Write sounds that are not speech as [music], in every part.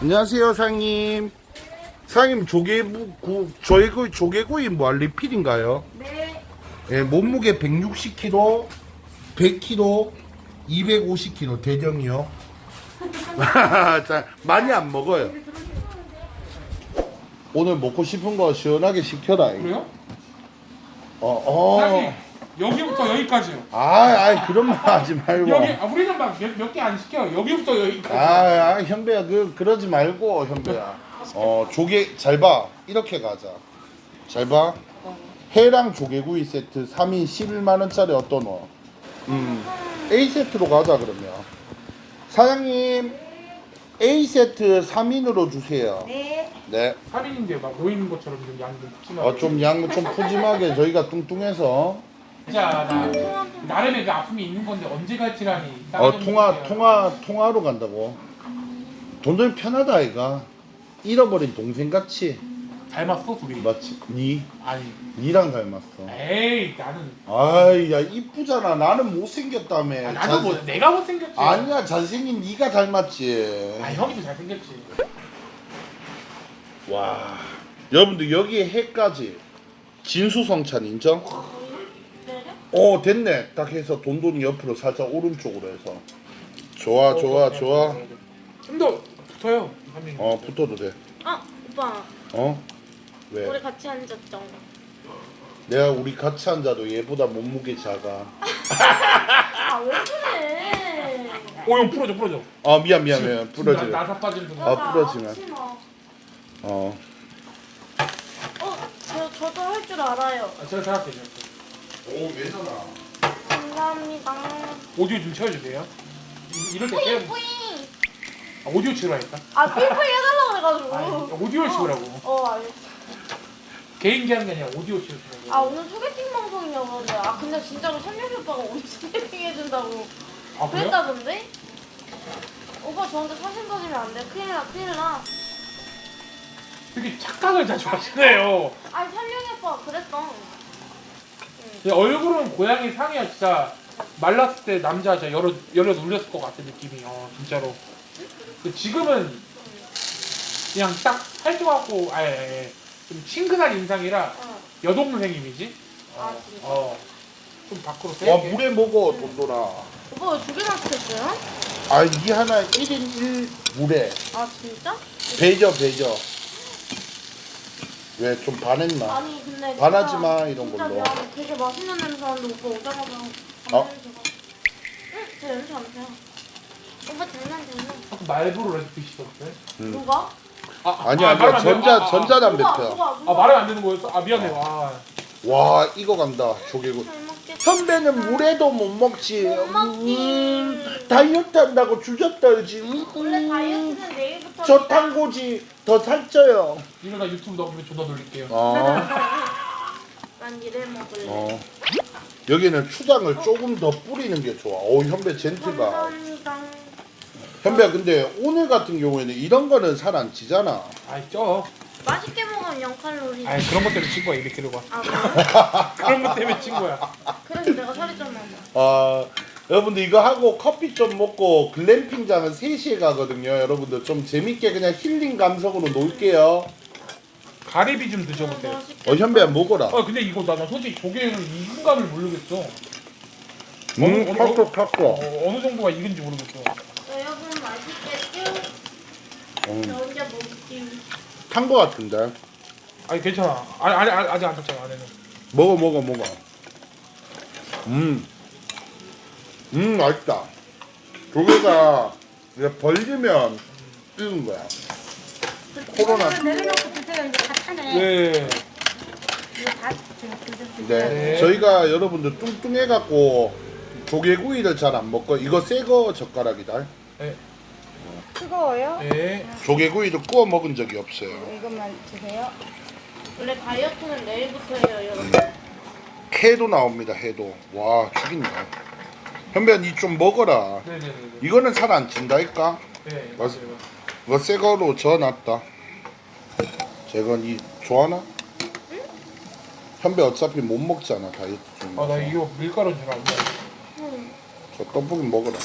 안녕하세요, 사장님. 사장님, 조개구, 조개구이, 조개구이 뭐, 리필인가요? 네. 예, 몸무게 160kg, 100kg, 250kg, 대정이요. [laughs] 자, 많이 안 먹어요. 오늘 먹고 싶은 거 시원하게 시켜라. 그래요? 어, 어. 사장님 여기부터 여기까지요. 아, 아, 그런 말 하지 말고. 여기 아, 우리는 막몇 개 안 시켜. 여기부터 여기까지. 아, 아, 현배야, 그, 그러지 말고, 현배야. 어, 조개, 잘 봐. 이렇게 가자. 잘 봐. 회랑 조개구이 세트 3인 11만 원짜리 어떤 거? 음, A 세트로 가자, 그러면. 사장님, A 세트 3인으로 주세요. 네. 네. 살인인데 막 모이는 것처럼 좀 양도 푸짐하게. 어, 좀 양, 좀 푸짐하게 저희가 뚱뚱해서. 진짜 나 나름의 그 아픔이 있는 건데 언제 갈지라니. 어, 통화, 통화, 통화로 간다고. 돈들 편하다, 아이가. 잃어버린 동생 같이. 닮았어 둘이. 맞지? 니? 아니. 니랑 닮았어. 에이 나는. 아이 야 이쁘잖아 나는 못생겼다며 아, 나도 뭐 내가 못 생겼지. 아니야 잘생긴 니가 닮았지 아 형이 더 잘생겼지. 와 여러분들 여기에 해까지 진수성찬 인정? 어 됐네 딱 해서 돈돈이 옆으로 살짝 오른쪽으로 해서 좋아 좋아 좋아 좀 더 붙어요. 선배님. 어 붙어도 돼 아, 오빠. 어? 우리 왜? 같이 앉았죠. 내가 우리 같이 앉아도 얘보다 몸무게 작아 아, 왜 그래? 오형 풀어줘 풀어줘. 아 미안 미안 미안 부러지 나, 나사 분. 아. 하지 마. 어 어, 저, 저도 할 줄 알아요. 아, 제가 잘할게요. 제가. 오왜 전화 감사합니다. 오디오 좀 채워주세요. 이- 이럴 때 뿌잉, 채워. 뿌잉. 아, 오디오 채우라니까. 아, 삐뿌잉 해달라고 해가지고. 아니, 오디오를 채우라고. 어, 알겠어. 개인기 하는 게 아니라 오디오 채우라고. 아, 오늘 소개팅 방송이냐고. 아, 근데 진짜로 삼룡이 오빠가 오늘 소개팅 해준다고 아, 그래요? 그랬다던데? 오빠 저한테 사진 받으면 안 돼. 큰일 나, 큰일 나. 되게 착각을 자주 하시네요. 아니, 삼룡이 오빠가 그랬어. 근데 얼굴은 고양이 상이야 진짜 말랐을 때 남자 진짜 여러 여러 눌렸을 것 같은 느낌이 어 진짜로. 근데 지금은 그냥 딱 살쪄갖고 아예 좀 친근한 인상이라 어. 여동생님이지. 아, 진짜? 어 좀 밖으로 와 빼게. 물에 먹어 돈돈아 오빠 왜두 개나 시켰어요? 아, 이 하나 1인 1 물에 아, 진짜? 배져 배져 왜 좀 반했나? 아니 근데 반하지 진짜- 마, 이런 진짜 걸로. 미안해. 되게 맛있는 냄새 나는데 오빠 오자마자 어? 응? 저 냄새 안 나요 오빠 장난 장난 자꾸 말부로 레시피? 음. 누가? 아, 아니 아, 아니야 말하면 안 돼요? 전자 아, 아, 아. 전자담배 누가 펴. 누가 누가 아 말하면 안 되는 거였어? 아 미안해요. 아. 와 이거 간다 조개구. 선배는 물에도 못 먹지. 못 먹지. 음, 다이어트 한다고 주접 떨지. 음, 원래 음. 다이어트는 내일부터 저 탄고지 더 살쪄요. 이러다 유튜브 넣으면 존나 놀릴게요. 어. [laughs] 난 이래 먹을래 어. 여기는 추장을 조금 더 뿌리는 게 좋아. 오 현배 젠틀가. 감사합니다 현배 근데 오늘 같은 경우에는 이런 거는 살 안 찌잖아. 아이 쪄. 맛있게 먹으면 0칼로리 아이 그런 것 때문에 친 거야 200kg가. 아 그래? [laughs] 그런 것 때문에 친 거야. 그래서 내가 살이 좀 많아 아 여러분들 이거 하고 커피 좀 먹고 글램핑장은 3시에 가거든요. 여러분들 좀 재밌게 그냥 힐링 감성으로 놀게요. 가리비 좀 드셔보세요. 맛있겠다 어 현배야 먹어라. 아 근데 이거 나, 나 솔직히 조개는 익은감을 모르겠어. 음 탔어 어, 탔어. 어느 정도가 익은지 모르겠어. 여러분 맛있겠죠? 저 음, 혼자 먹을게요 탄 거 같은데. 아니 괜찮아. 아니 아니 아니, 아직 안 탔잖아 안에는. 먹어 먹어 먹어. 음. 음 맛있다. 조개가 이제 벌리면 익은 거야. 코로나. 내려놓고 드세요. 이제 다 타네. 네. 이거 다 드세요. 네. 네. 저희가 여러분들 뚱뚱해 갖고 조개구이를 잘 안 먹고 이거 새 거 젓가락이다. 뜨거워요? 네. 조개구이를 구워 먹은 적이 없어요. 이것만 드세요. 원래 다이어트는 내일부터 해요 여러분 해도 나옵니다. 해도. 와 죽인다. 현배야 니 좀 먹어라. 네네네. 이거는 살 안 찐다니까. 네. 맞- 맞아요. 이거 새 거로 저어놨다. 제가 니 좋아하나? 현배 어차피 못 먹잖아 다이어트 중에. 아나 이거 밀가루 잘 안 먹어. 응. 저 떡볶이 먹어라.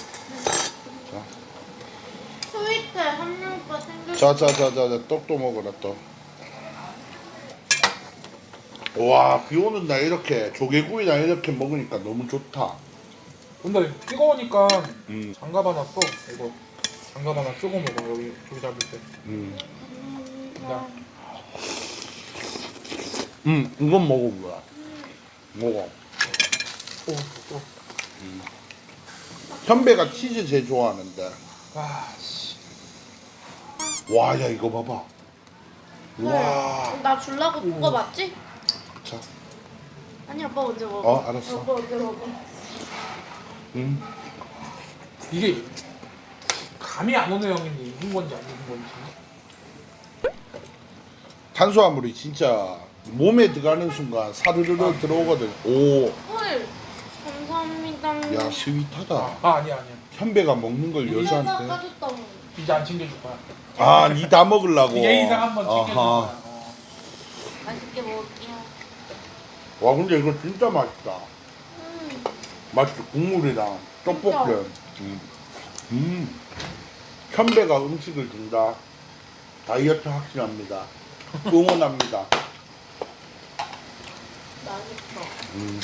스위트 한명 오빠 생일 자자자자 떡도 먹어라 또. 와, 비 오는 날 이렇게 조개구이나 이렇게 먹으니까 너무 좋다. 근데 뜨거우니까 음, 장갑 하나 써. 이거 장갑 하나 쓰고 먹어 여기 조개 잡을 때. 음, 나 음, 이건 먹어보라. 먹어. 또, 또. 현배가 치즈 제일 좋아하는데. 아, 씨. 와, 야 이거 봐봐. 와, 나 줄라고 묶어봤지? 자, 아니 오빠 먼저 먹어. 어, 알았어. 오빠 먼저 먹어. 음, 이게 감이 안 오네 형님 이게 익은 건지 안 익은 건지. 탄수화물이 진짜 몸에 들어가는 순간 사르르르 들어오거든. 오, 헐. 감사합니다. 야 스윗하다. 아 아니야 아니야. 현배가 먹는 걸 여자한테. 까줬다고. 이제 안 챙겨줄 거야. 아, 니 다 먹으려고. 예의상 한번 챙겨줄 거야. 어. 맛있게 먹을게요. 와, 근데 이거 진짜 맛있다. 음. 맛있지 국물이랑 떡볶이. 음. 음. 현배가 음식을 준다. 다이어트 확실합니다. [laughs] 응원합니다. 맛있어. 음.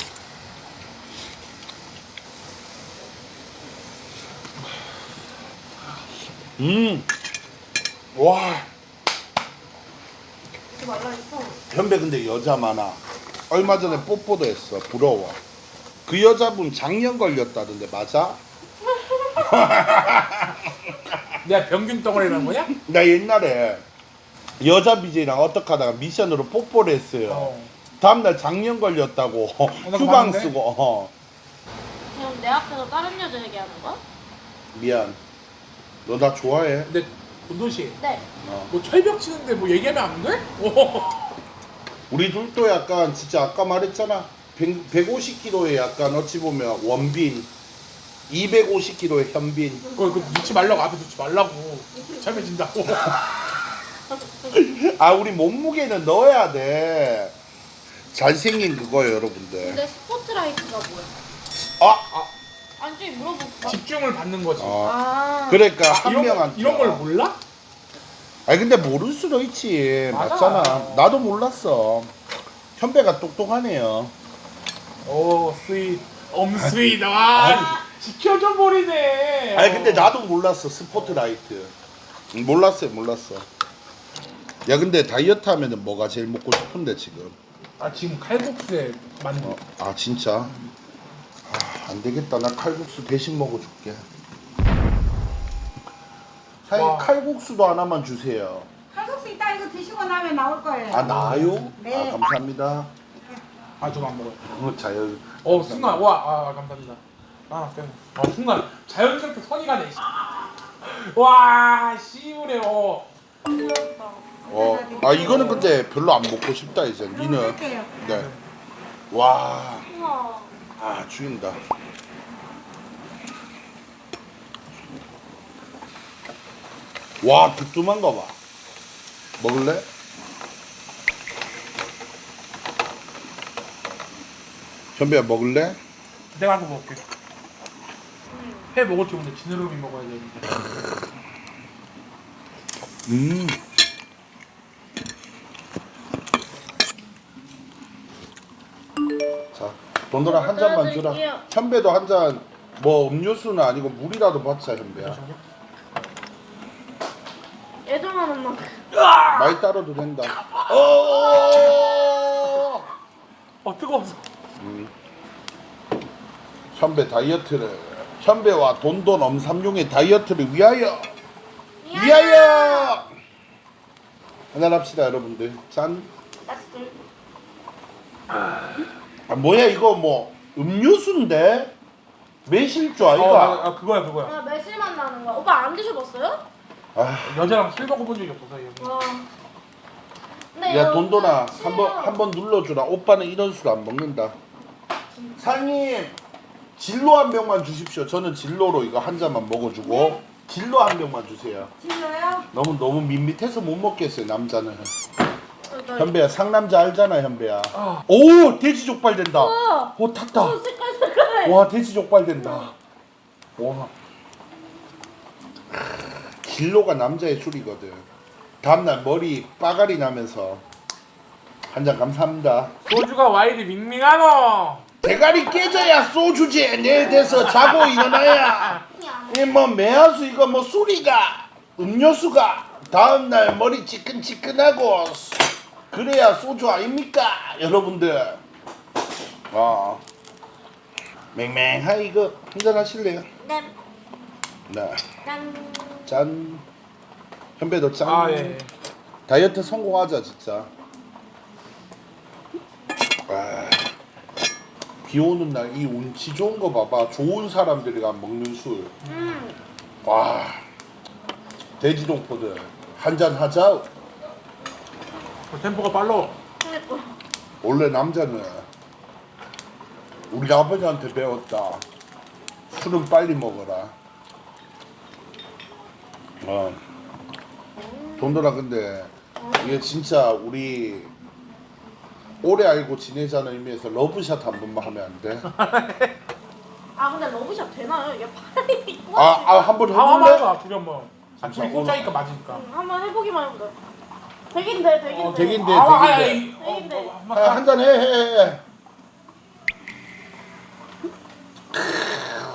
음. 와. 현배 근데 여자 많아. 얼마 전에 뽀뽀도 했어. 부러워. 그 여자분 작년 걸렸다던데 맞아? [laughs] 내가 병균 덩어리라는 거냐? 나 옛날에 여자 BJ랑 어떻게 하다가 미션으로 뽀뽀를 했어요. 어. 다음날 작년 걸렸다고 나 휴방? 쓰고 어. 지금 내 앞에서 다른 여자 얘기하는 거야? 미안. 너 나 좋아해? 근데 운돈 씨, 네. 어. 뭐 철벽 치는데 뭐 얘기하면 안 돼? 오. [laughs] 우리 둘도 약간 진짜 아까 말했잖아. 100, 150kg에 약간 어찌 보면 원빈, 250kg의 현빈. 그거 그 넣지 말라고 앞에 넣지 말라고. 참해진다고. [laughs] 아 우리 몸무게는 넣어야 돼. 잘생긴 그거예요 여러분들. 근데 스포트라이트가 뭐야? 아, 아 니 저기 물어볼까? 집중을 받는 거지. 어. 아. 그러니까 아, 한 이런, 거- 명한테. 이런 걸 몰라? 아니 근데 모를 수도 있지. 맞아. 맞잖아. 나도 몰랐어. 현배가 똑똑하네요. 오 스윗 엄스윗 와 지켜줘 버리네. 아니 근데 나도 몰랐어 스포트라이트. 음, 몰랐어요 몰랐어. 야 근데 다이어트 하면은 뭐가 제일 먹고 싶은데 지금? 아 지금 칼국수에 만두. 어, 아 진짜? 아, 안 되겠다. 나 칼국수 대신 먹어줄게. 사장님 와. 칼국수도 하나만 주세요. 칼국수 이따 이거 드시고 나면 나올 거예요. 아 나요? 네. 아 감사합니다. 아좀 안 먹어요. 어, 자연. 어 순간 와 아 감사합니다. 아 땡. 아 순간 자연스럽게 선이 가네. 씨. 와 씨부래 어. 어, 아 이거는 근데 별로 안 먹고 싶다 이제. 니는 할게요. 네. 와, 우와. 아 죽인다. 와, 두툼한 거 봐. 먹을래? 현배야 먹을래? 내가 한거 먹을게. 회 먹을 줄 근데 지느러미 먹어야 되는데. 음. 돈들아 한 잔만 주라. 드릴게요. 현배도 한 잔, 뭐 음료수는 아니고 물이라도 받자 현배야. 애정하는 만큼. 많이 따라도 된다. 어. 어 뜨거워서. 음. 현배 다이어트를 현배와 돈돈 엄삼룡의 다이어트를 위하여 위하여 하나 합시다 여러분들 짠. 맛있을. 아 뭐야 이거 뭐 음료수인데 매실주 어, 아이가? 아, 아 그거야 그거야. 아 매실맛 나는 거야. 오빠 안 드셔봤어요? 아, 여자랑 술 먹어본 적이 없어서 여기. 와. 근데 야 돈돈아 진짜 한번 한번 눌러주라. 오빠는 이런 술 안 먹는다. 사장님 진로 한 병만 주십시오. 저는 진로로 이거 한 잔만 먹어주고 진로 한 병만 주세요. 진로요? 너무 너무 밋밋해서 못 먹겠어요 남자는. 나 현배야 상남자 알잖아 현배야. 아. 오 돼지 족발 된다. 우와. 오 탔다. 어, 색깔 색깔. 와 돼지 족발 된다. 와. 진로가 남자의 술이거든. 다음날 머리 빠가리 나면서 한 잔 감사합니다. 소주가 와 이리 밍밍하노 대가리 깨져야 소주지 내일 돼서 자고 일어나야 이 뭐 매화수 이거 뭐 술이가 음료수가 다음날 머리 지끈지끈하고 수- 그래야 소주 아닙니까? 여러분들. 아. 맹맹하 이거 한잔 하실래요? 네. 네. 짠. 짠. 현배도 짠. 아 예 다이어트 성공하자 진짜. 아, 비 오는 날 이 운치 좋은 거 봐봐. 좋은 사람들이가 먹는 술. 음. 와. 돼지동포들. 한잔 하자 템포가 빨라. 원래 남자는 우리 아버지한테 배웠다 술은 빨리 먹어라 어. 돈돌아 근데 이게 진짜 우리 오래 알고 지내자는 의미에서 러브샷 한 번만 하면 안 돼? 아 근데 러브샷 되나요? 이게 팔이 있고. 아, 아 한번 아 한 번 해볼래? 해봐 둘이 한번 아 둘이 꽂자니까 맞으니까 응, 한번 해보기만 해보자. 되긴데 되긴데. 어, 되긴데. 아, 아, 어. 어, 아, 한잔 해, 해, 해.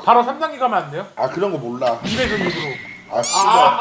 바로 3단계 가면 안 돼요? 아 그런 거 몰라. 입에서 입으로 아 씨발.